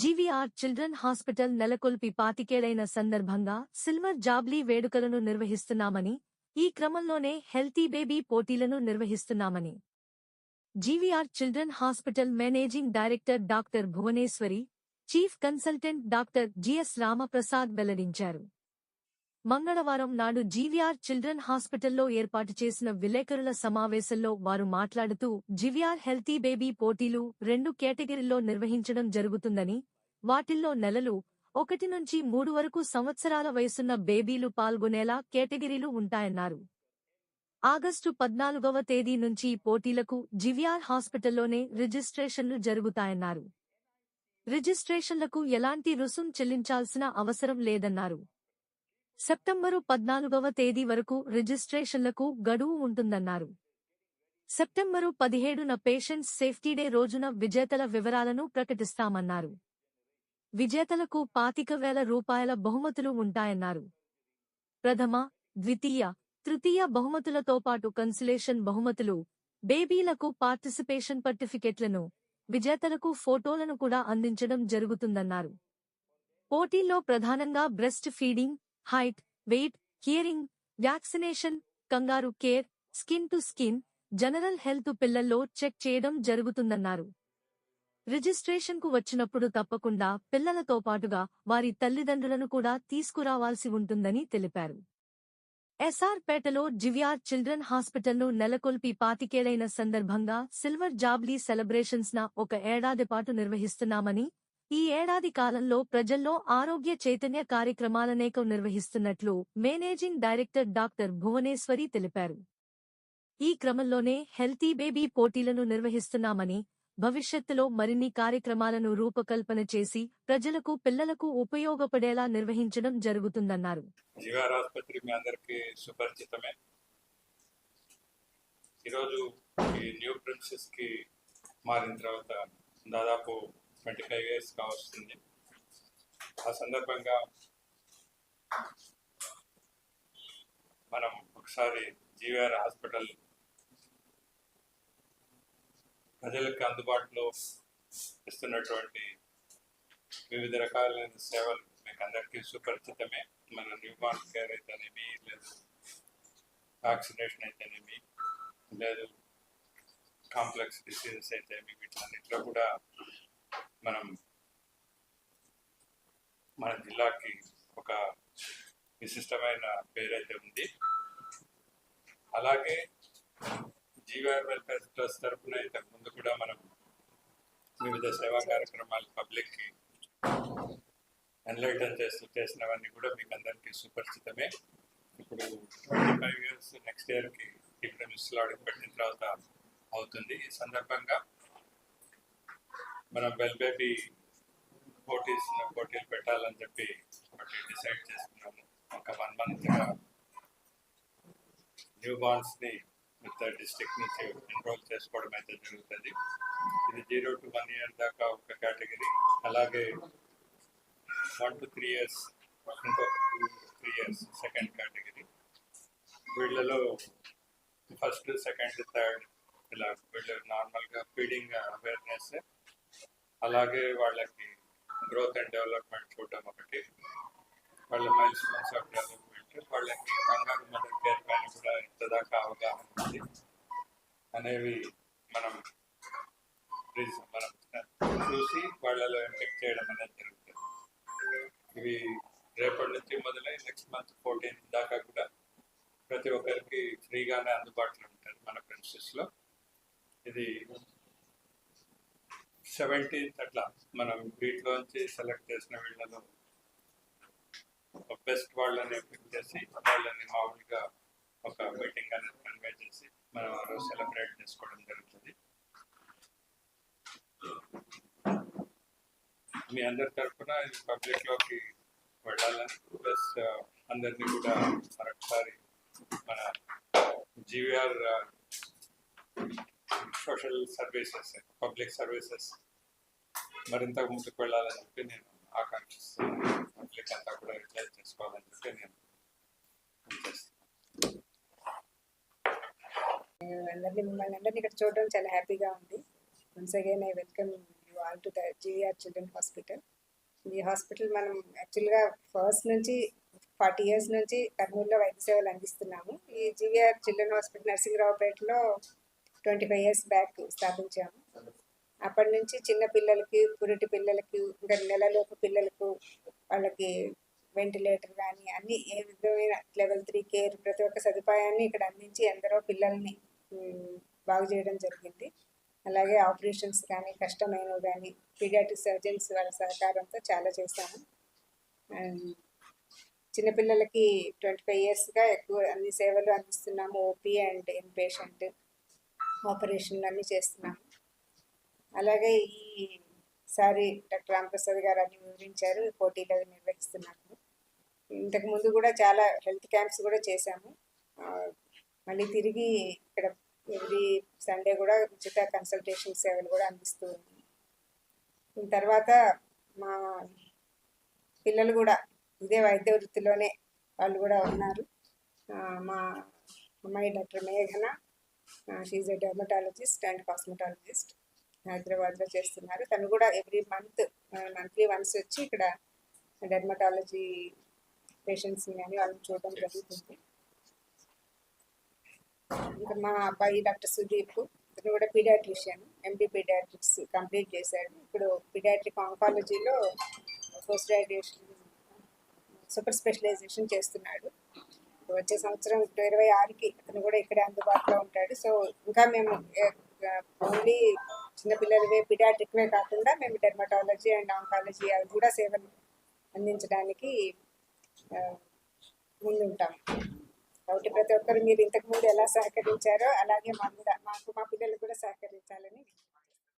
GVR children hospital నెలకొల్పి పాతికేడైన సందర్భంగా silver జాబ్లీ వేడుకలను నిర్వహిస్తున్నామని ఈ క్రమంలోనే హెల్తీ బేబీ పోటీలను నిర్వహిస్తున్నామని. GVR children hospital managing director doctor Bhuvaneshwari chief consultant doctor G S Ramprasad వెల్లడించారు. మంగళవారం నాడు జీవీఆర్ చిల్డ్రన్ హాస్పిటల్లో ఏర్పాటు చేసిన విలేకరుల సమావేశంలో వారు మాట్లాడుతూ జివిఆర్ హెల్తీ బేబీ పోటీలు రెండు కేటగిరీల్లో నిర్వహించడం జరుగుతుందని వాటిల్లో నెలలు ఒకటి నుంచి మూడు వరకు సంవత్సరాల వయసున్న బేబీలు పాల్గొనేలా కేటగిరీలు ఉంటాయన్నారు. ఆగస్టు పద్నాలుగవ తేదీ నుంచి పోటీలకు జివిఆర్ హాస్పిటల్లోనే రిజిస్ట్రేషన్లు జరుగుతాయన్నారు. రిజిస్ట్రేషన్లకు ఎలాంటి రుసుం చెల్లించాల్సిన అవసరం లేదన్నారు. సెప్టెంబరు పద్నాలుగవ తేదీ వరకు రిజిస్ట్రేషన్లకు గడువు ఉంటుందన్నారు. సెప్టెంబరు పదిహేడున పేషెంట్స్ సేఫ్టీ డే రోజున విజేతల వివరాలను ప్రకటిస్తామన్నారు. విజేతలకు పాతిక వేల రూపాయల బహుమతులు ఉంటాయన్నారు. ప్రథమ ద్వితీయ తృతీయ బహుమతులతో పాటు కన్సులేషన్ బహుమతులు బేబీలకు పార్టిసిపేషన్ సర్టిఫికెట్లను విజేతలకు ఫోటోలను కూడా అందించడం జరుగుతుందన్నారు. పోటీల్లో ప్రధానంగా breast feeding height weight hearing vaccination kangaroo care skin to skin general health పిల్లల్లో చెక్ చేయడం జరుగుతుందన్నారు. రిజిస్ట్రేషన్కు వచ్చినప్పుడు తప్పకుండా పిల్లలతో పాటుగా వారి తల్లిదండ్రులను కూడా తీసుకురావాల్సి ఉంటుందని తెలిపారు. ఎస్ఆర్పేటలో జివిఆర్ చిల్డ్రన్ హాస్పిటల్ను నెలకొల్పి పాతికేడైన సందర్భంగా సిల్వర్ జాబ్లీ సెలబ్రేషన్స్ న ఒక ఏడాది పాటు నిర్వహిస్తున్నామని ఈ ఏడాది కాలంలో ప్రజల్లో ఆరోగ్య చైతన్య కార్యక్రమాలనేకం నిర్వహిస్తున్నట్లు మేనేజింగ్ డైరెక్టర్ డాక్టర్ భువనేశ్వరి తెలిపారు. ఈ క్రమంలోనే హెల్తీ బేబీ పోటీలను నిర్వహిస్తున్నామని భవిష్యత్తులో మరిన్ని కార్యక్రమాలను రూపకల్పన చేసి ప్రజలకు పిల్లలకు ఉపయోగపడేలా నిర్వహించడం జరుగుతుందన్నారు. ఈరోజు ఈ న్యూ ప్రిన్సెస్కి మారిన తర్వాత దాదాపు ట్వంటీ ఫైవ్ ఇయర్స్ కావస్తుంది ఆ సందర్భంగా మనం ఒకసారి జీవీఆర్ హాస్పిటల్ ప్రజలకు అందుబాటులో ఇస్తున్నటువంటి వివిధ రకాలైన సేవలు మీకు అందరికీ సుపరిచితమే. మన న్యూబార్న్ కేర్ అయితేనేమి లేదు వ్యాక్సినేషన్ అయితేనేమి లేదు కాంప్లెక్స్ డిసీజెస్ అయితేనేమి వీటిలన్నింటిలో కూడా మనం మన జిల్లాకి ఒక విశిష్టమైన పేరైతే ఉంది. అలాగే జీవో వెల్ఫేర్ ట్రస్ట్ తరఫున ఇంతకు ముందు కూడా మనం వివిధ సేవా కార్యక్రమాలు పబ్లిక్కి ఎన్లైటన్ చేస్తూ చేసినవన్నీ కూడా మీకు అందరికీ సుపరిచితమే. ఇప్పుడు ట్వంటీ ఫైవ్ ఇయర్స్ నెక్స్ట్ ఇయర్కి మిస్లో అడుగు పెట్టిన తర్వాత అవుతుంది. ఈ సందర్భంగా మనం బెల్ బేబీ పోటీస్ పోటీలు పెట్టాలని చెప్పి ఒకటి డిసైడ్ చేసుకున్నాము. ఒక వన్ మంత్ న్యూ బార్న్స్ని విత్ డిస్ట్రిక్ట్ నుంచి ఎన్రోల్ చేసుకోవడం అయితే జరుగుతుంది. ఇది జీరో టు వన్ ఇయర్ దాకా ఒక కేటగిరీ. అలాగే వన్ టు త్రీ ఇయర్స్ ఇంకొక త్రీ ఇయర్స్ సెకండ్ కేటగిరీ. వీళ్ళలో ఫస్ట్ సెకండ్ థర్డ్ ఇలా వీళ్ళు నార్మల్గా ఫీడింగ్ అవేర్నెస్ అలాగే వాళ్ళకి గ్రోత్ అండ్ డెవలప్మెంట్ చూడడం ఒకటి వాళ్ళ మైల్ స్టోన్స్ ఆఫ్ డెవలప్మెంట్ వాళ్ళకి కంగారు మదర్ కేర్ పైన కూడా ఇంత దాకా అవగాహన ఉంది. అనేవి మనం రీజన్ మనం చూసి వాళ్ళలో ఇంపెక్ట్ చేయడం అనేది జరుగుతుంది. ఇవి రేపటి నుంచి మొదలై నెక్స్ట్ మంత్ ఫోర్టీన్ దాకా కూడా ప్రతి ఒక్కరికి ఫ్రీగానే అందుబాటులో ఉంటుంది మన ప్రిన్సెస్లో ఇది సెవెంటీన్త్ అట్లా మనం వీటిలోంచి సెలెక్ట్ చేసిన వీళ్ళలో బెస్ట్ వాళ్ళని పిక్ చేసి వాళ్ళని మామూలుగా ఒక మీటింగ్ అనేది కన్వే చేసి మనం ఆ రోజు సెలబ్రేట్ చేసుకోవడం జరుగుతుంది. మీ అందరి తరఫున ఇది పబ్లిక్లోకి వెళ్ళాలని ప్లస్ అందరినీ కూడా మరొకసారి మన GVR social services public services మరింత ముందుకు వెళ్ళాలని చెప్పి నేను ఆకాంక్షిస్తున్నాను పబ్లిక్ అంతా కూడా రిప్లై చేసుకోవాలని చెప్పి నేను అందరినీ మిమ్మల్ని అందరినీ ఇక్కడ చూడడం చాలా హ్యాపీగా ఉంది. Once again I welcome you all to the GVR children hospital ఈ హాస్పిటల్ మనం యాక్చువల్గా ఫస్ట్ నుంచి ఫార్టీ ఇయర్స్ నుంచి కర్నూలులో వైద్య సేవలు అందిస్తున్నాము. ఈ జివిఆర్ చిల్డ్రన్ హాస్పిటల్ నర్సింగ్ రావుపేటలో ట్వంటీ ఫైవ్ ఇయర్స్ బ్యాక్ స్థాపించాము. అప్పటి నుంచి చిన్న పిల్లలకి పురిటి పిల్లలకి ఇంకా నెలలోపు పిల్లలకు వాళ్ళకి వెంటిలేటర్ కానీ అన్ని ఏ విధమైన లెవెల్ త్రీ కేర్ ప్రతి ఒక్క సదుపాయాన్ని ఇక్కడ అందించి ఎందరో పిల్లల్ని బాగు చేయడం జరిగింది. అలాగే ఆపరేషన్స్ కానీ కష్టమైనవి కానీ పీడియాటిక్ సర్జన్స్ వాళ్ళ సహకారంతో చాలా చేశాము. చిన్నపిల్లలకి ట్వంటీ ఫైవ్ ఇయర్స్గా ఎక్కువ అన్ని సేవలు అందిస్తున్నాము ఓపీ అండ్ ఇన్ పేషెంట్ ఆపరేషన్లు అన్నీ చేస్తున్నాము. అలాగే ఈసారి డాక్టర్ రామప్రసాద్ గారు అన్ని వివరించారు పోటీలు అవి నిర్వహిస్తున్నాము ఇంతకు ముందు కూడా చాలా హెల్త్ క్యాంప్స్ కూడా చేశాము. మళ్ళీ తిరిగి ఇక్కడ ఎవ్రీ సండే కూడా ఉచిత కన్సల్టేషన్ సేవలు కూడా అందిస్తూ ఉంది. దీని తర్వాత మా పిల్లలు కూడా ఇదే వైద్య వృత్తిలోనే వాళ్ళు కూడా ఉన్నారు. మా అమ్మాయి డాక్టర్ మేఘన she's a dermatologist and cosmetologist హైదరాబాద్లో చేస్తున్నారు. తను కూడా ఎవ్రీ మంత్ మంత్లీ వన్స్ వచ్చి ఇక్కడ డెర్మటాలజీ పేషెంట్స్ని కానీ వాళ్ళని చూడడం జరుగుతుంది. ఇంకా మా అబ్బాయి డాక్టర్ సుదీప్ ఇతను కూడా పీడియాట్రిషియన్ ఎండి పీడియాట్రిక్స్ కంప్లీట్ చేశాడు. ఇప్పుడు పీడియాట్రిక్ ఆంకాలజీలో పోస్ట్ గ్రాడ్యుయేషన్ సూపర్ స్పెషలైజేషన్ చేస్తున్నాడు. వచ్చే సంవత్సరం ఇరవై ఆరుకి అతను కూడా ఇక్కడే అందుబాటులో ఉంటాడు. సో ఇంకా మేము ఓన్లీ చిన్నపిల్లలవే పిడాట్రిక్వే కాకుండా మేము డెర్మటాలజీ అండ్ ఆంకాలజీ అవి కూడా సేవలు అందించడానికి ముందుంటాం. కాబట్టి ప్రతి ఒక్కరు మీరు ఇంతకుముందు ఎలా సహకరించారో అలాగే మా కూడా మాకు మా పిల్లలు కూడా సహకరించాలని